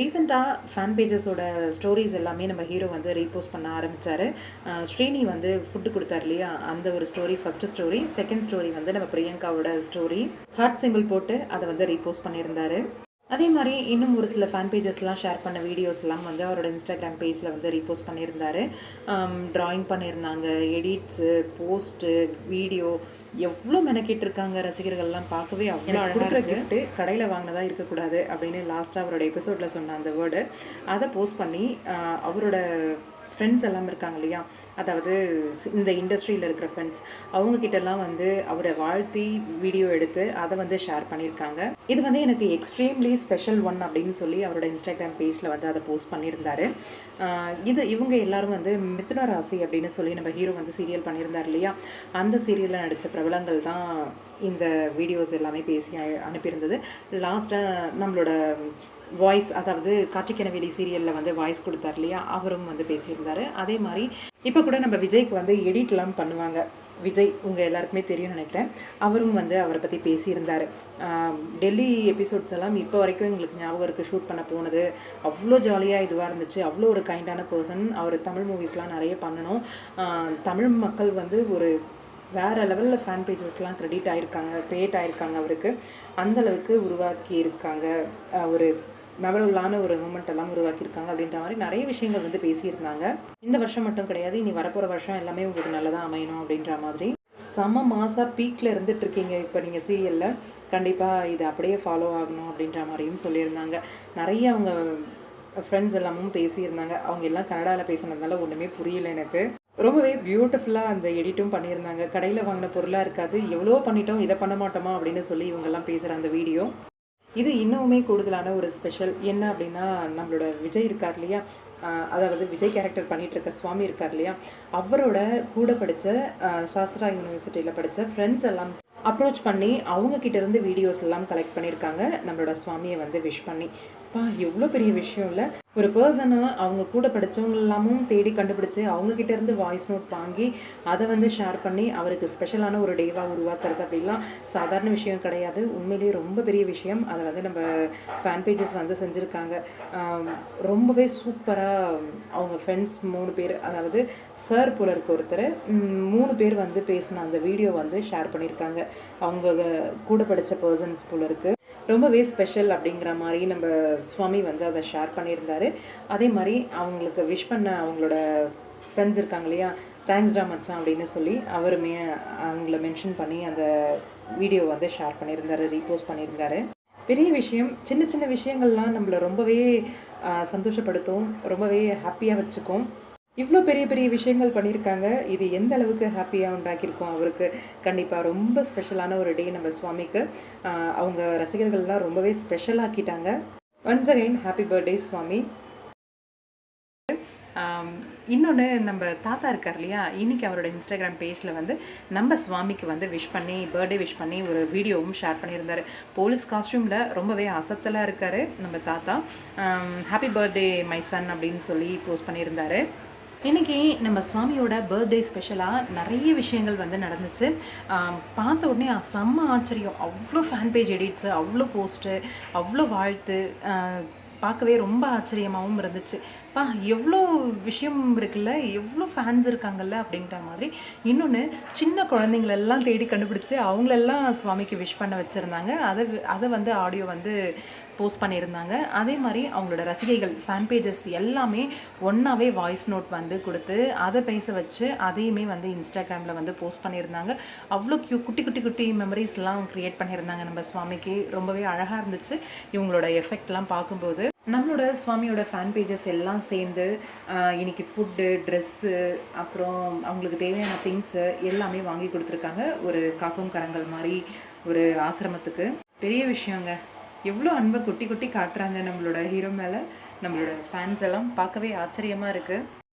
ரீசெண்டாக fan பேஜஸோட stories எல்லாமே நம்ம ஹீரோ வந்து ரீபோஸ்ட் பண்ண ஆரம்பித்தார் ஸ்ரீனி வந்து ஃபுட்டு கொடுத்தாரு இல்லையா? அந்த ஒரு story first story second story வந்து நம்ம பிரியங்காவோட ஸ்டோரி ஹார்ட் சிம்பிள் போட்டு அதை வந்து ரீபோஸ்ட் பண்ணியிருந்தாரு. அதே மாதிரி இன்னும் ஒரு சில ஃபேன் பேஜஸ்லாம் ஷேர் பண்ண வீடியோஸ்லாம் வந்து அவரோட இன்ஸ்டாகிராம் பேஜில் வந்து ரீபோஸ்ட் பண்ணியிருந்தாரு. ட்ராயிங் பண்ணியிருந்தாங்க எடிட்ஸு போஸ்ட்டு வீடியோ எவ்வளோ மெனக்கிட்டு இருக்காங்க ரசிகர்கள்லாம் பார்க்கவே அவ்வளோ அழகாக கிஃப்ட்டு கடையில் வாங்கினதா இருக்கக்கூடாது அப்படின்னு லாஸ்ட்டாக அவரோட எபிசோடில் சொன்ன அந்த வேர்டு அதை போஸ்ட் பண்ணி அவரோட ஃப்ரெண்ட்ஸ் எல்லாம் இருக்காங்க இல்லையா? அதாவது இந்த இண்டஸ்ட்ரியில் இருக்கிற ஃப்ரெண்ட்ஸ் அவங்கக்கிட்டலாம் வந்து அவரை வாழ்த்தி வீடியோ எடுத்து அதை வந்து ஷேர் பண்ணியிருக்காங்க. இது வந்து எனக்கு எக்ஸ்ட்ரீம்லி ஸ்பெஷல் ஒன் அப்படின்னு சொல்லி அவரோட இன்ஸ்டாகிராம் பேஜில் வந்து அதை போஸ்ட் பண்ணியிருந்தாரு. இது இவங்க எல்லாரும் வந்து மிதுன ராசி அப்படின்னு சொல்லி நம்ம ஹீரோ வந்து சீரியல் பண்ணியிருந்தார் இல்லையா? அந்த சீரியலில் நடித்த பிரபலங்கள் தான் இந்த வீடியோஸ் எல்லாமே பேசி அனுப்பியிருந்தது. லாஸ்ட்டாக நம்மளோட வாய்ஸ் அதாவது கார்த்திகேயனவேலி சீரியலில் வந்து வாய்ஸ் கொடுத்தார் இல்லையா? அவரும் வந்து பேசியிருந்தார். அதே மாதிரி இப்போ கூட நம்ம விஜய்க்கு வந்து எடிட்லாம் பண்ணுவாங்க. விஜய் உங்கள் எல்லாருக்குமே தெரியும்னு நினைக்கிறேன். அவரும் வந்து அவரை பற்றி பேசியிருந்தார். டெல்லி எபிசோட்ஸ் எல்லாம் இப்போ வரைக்கும் எங்களுக்கு ஞாபகம் இருக்குது ஷூட் பண்ண போனது. அவ்வளோ ஜாலியாக இதுவாக இருந்துச்சு. அவ்வளோ ஒரு கைண்டான பர்சன் அவர் தமிழ் மூவிஸ்லாம் நிறைய பண்ணணும். தமிழ் மக்கள் வந்து ஒரு வேறு லெவலில் ஃபேன் பேஜஸ்லாம் க்ரெடிட் ஆயிருக்காங்க க்ரியேட் ஆகியிருக்காங்க அவருக்கு. அந்தளவுக்கு உருவாக்கியிருக்காங்க உருவாக்கி இருக்காங்க ஒரு மெமரபுளான ஒரு மூமெண்ட் எல்லாம் உருவாக்கியிருக்காங்க அப்படின்ற மாதிரி நிறைய விஷயங்கள் வந்து பேசியிருந்தாங்க. இந்த வருஷம் மட்டும் கிடையாது இனி வரப்போகிற வருஷம் எல்லாமே உங்களுக்கு நல்லதாக அமையணும் அப்படின்ற மாதிரி. செம மாசா பீக்கில் இருந்துட்டு இருக்கீங்க இப்போ நீங்கள் சீரியலில் கண்டிப்பாக இது அப்படியே ஃபாலோ ஆகணும் அப்படின்ற மாதிரியும் சொல்லியிருந்தாங்க. நிறைய அவங்க ஃப்ரெண்ட்ஸ் எல்லாமும் பேசியிருந்தாங்க. அவங்க எல்லாம் கன்னடாவில் பேசினதுனால ஒன்றுமே புரியல எனக்கு. ரொம்பவே பியூட்டிஃபுல்லாக அந்த எடிட்டும் பண்ணியிருந்தாங்க. கடையில் வாங்கின பொருளாக இருக்காது. எவ்வளோ பண்ணிட்டோம் இதை பண்ண மாட்டோமா அப்படின்னு சொல்லி இவங்கெல்லாம் பேசுகிற அந்த வீடியோ இது இன்னுமே கூடுதலான ஒரு ஸ்பெஷல் என்ன அப்படின்னா நம்மளோட விஜய் இருக்கார் இல்லையா? அதாவது விஜய் கேரக்டர் பண்ணிகிட்டு இருக்க சுவாமி இருக்கார் இல்லையா? அவரோட கூட படித்த சாஸ்திரா யூனிவர்சிட்டியில் படித்த ஃப்ரெண்ட்ஸ் எல்லாம் அப்ரோச் பண்ணி அவங்க இருந்து வீடியோஸ் எல்லாம் கலெக்ட் பண்ணியிருக்காங்க. நம்மளோட சுவாமியை வந்து விஷ் பண்ணி. அப்பா எவ்வளோ பெரிய விஷயம் இல்லை. ஒரு பர்சனை அவங்க கூட படித்தவங்க எல்லாமும் தேடி கண்டுபிடிச்சு அவங்கக்கிட்ட இருந்து வாய்ஸ் நோட் வாங்கி அதை வந்து ஷேர் பண்ணி அவருக்கு ஸ்பெஷலான ஒரு டேவாக உருவாக்குறது அப்படிலாம் சாதாரண விஷயம் கிடையாது. உண்மையிலேயே ரொம்ப பெரிய விஷயம். அதை வந்து நம்ம ஃபேன் பேஜஸ் வந்து செஞ்சுருக்காங்க. ரொம்பவே சூப்பராக அவங்க ஃப்ரெண்ட்ஸ் மூணு பேர் அதாவது சார் போல இருக்க ஒருத்தர் மூணு பேர் வந்து பேசின அந்த வீடியோ வந்து ஷேர் பண்ணியிருக்காங்க அவங்க கூட படித்த பர்சன்ஸ் போல இருக்குது ரொம்பவே ஸ்பெஷல் அப்படிங்கிற மாதிரி நம்ம சுவாமி வந்து அதை ஷேர் பண்ணியிருந்தாரு. அதே மாதிரி அவங்களுக்கு விஷ் பண்ண அவங்களோட ஃப்ரெண்ட்ஸ் இருக்காங்க இல்லையா தேங்க்ஸ்டா மச்சான் அப்படின்னு சொல்லி அவருமே அவங்கள மென்ஷன் பண்ணி அந்த வீடியோ வந்து ஷேர் பண்ணியிருந்தாரு ரீபோஸ்ட் பண்ணியிருந்தாரு. பெரிய விஷயம் சின்ன சின்ன விஷயங்கள்லாம் நம்மளை ரொம்பவே சந்தோஷப்படுத்தும் ரொம்பவே ஹாப்பியாக வச்சுக்கும். இவ்வளோ பெரிய பெரிய விஷயங்கள் பண்ணியிருக்காங்க இது எந்த அளவுக்கு ஹாப்பியாக உண்டாக்கியிருக்கோம் அவருக்கு? கண்டிப்பாக ரொம்ப ஸ்பெஷலான ஒரு டே நம்ம சுவாமிக்கு. அவங்க ரசிகர்கள்லாம் ரொம்பவே ஸ்பெஷலாக்கிட்டாங்க once again happy birthday Swami. இன்னொன்று நம்ம தாத்தா இருக்கார் இல்லையா? இன்னைக்கு அவரோட இன்ஸ்டாகிராம் பேஜில் வந்து நம்ம சுவாமிக்கு வந்து விஷ் பண்ணி பர்த்டே விஷ் பண்ணி ஒரு வீடியோவும் ஷேர் பண்ணியிருந்தாரு. போலீஸ் காஸ்டியூமில் ரொம்பவே அசத்தலாக இருக்கார் நம்ம தாத்தா. ஹாப்பி பர்த்டே மை சன் அப்படின்னு சொல்லி போஸ்ட் பண்ணியிருந்தாரு. இன்றைக்கி நம்ம சுவாமியோட பர்த்டே ஸ்பெஷலாக நிறைய விஷயங்கள் வந்து நடந்துச்சு. பார்த்த உடனே செம்ம ஆச்சரியம். அவ்வளோ ஃபேன் பேஜ் எடிட்ஸு அவ்வளோ போஸ்ட்டு அவ்வளோ வாழ்த்து பார்க்கவே ரொம்ப ஆச்சரியமாகவும் இருந்துச்சு. பா எவ்வளோ விஷயம் இருக்குல்ல எவ்வளோ ஃபேன்ஸ் இருக்காங்கல்ல அப்படிங்கிற மாதிரி இன்னொன்று சின்ன குழந்தைங்களெல்லாம் தேடி கண்டுபிடிச்சி அவங்களெல்லாம் சுவாமிக்கு விஷ் பண்ண வச்சுருந்தாங்க. அதை அதை வந்து ஆடியோ வந்து போஸ்ட் பண்ணியிருந்தாங்க. அதே மாதிரி அவங்களோட ரசிகைகள் ஃபேன் பேஜஸ் எல்லாமே ஒன்றாவே வாய்ஸ் நோட் வந்து கொடுத்து அதை பேச வச்சு அதையுமே வந்து இன்ஸ்டாகிராமில் வந்து போஸ்ட் பண்ணியிருந்தாங்க. அவ்வளோ க்யூ குட்டி குட்டி குட்டி மெமரிஸ்லாம் க்ரியேட் பண்ணியிருந்தாங்க நம்ம சுவாமிக்கு. ரொம்பவே அழகாக இருந்துச்சு இவங்களோட எஃபெக்ட்லாம் பார்க்கும்போது. நம்மளோட சுவாமியோட ஃபேன் பேஜஸ் எல்லாம் சேர்ந்து இன்றைக்கி இன்னைக்கு ஃபுட்டு ட்ரெஸ்ஸு அப்புறம் அவங்களுக்கு தேவையான திங்ஸு எல்லாமே வாங்கி கொடுத்துருக்காங்க. ஒரு காக்கும் கரங்கள் மாதிரி ஒரு ஆசிரமத்துக்கு. பெரிய விஷயங்க. எவ்வளோ அன்பை கொட்டி கொட்டி காட்டுறாங்க நம்மளோட ஹீரோ மேலே? நம்மளோட ஃபேன்ஸ் எல்லாம் பார்க்கவே ஆச்சரியமாக இருக்குது